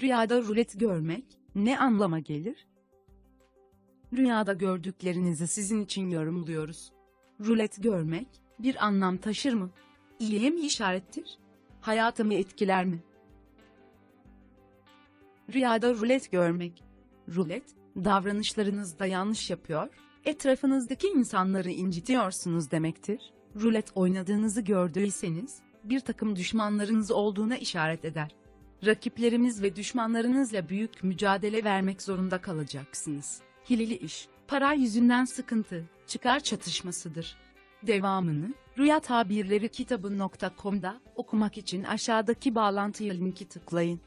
Rüyada rulet görmek ne anlama gelir? Rüyada gördüklerinizi sizin için yorumluyoruz. Rulet görmek bir anlam taşır mı? İyiye mi işarettir? Hayatımı etkiler mi? Rüyada rulet görmek. Rulet, davranışlarınızda yanlış yapıyor, etrafınızdaki insanları incitiyorsunuz demektir. Rulet oynadığınızı gördüyseniz, bir takım düşmanlarınız olduğuna işaret eder. Rakiplerimiz ve düşmanlarınızla büyük mücadele vermek zorunda kalacaksınız. Hileli iş, para yüzünden sıkıntı, çıkar çatışmasıdır. Devamını, Rüya Tabirleri kitabı.com'da okumak için aşağıdaki bağlantıya linki tıklayın.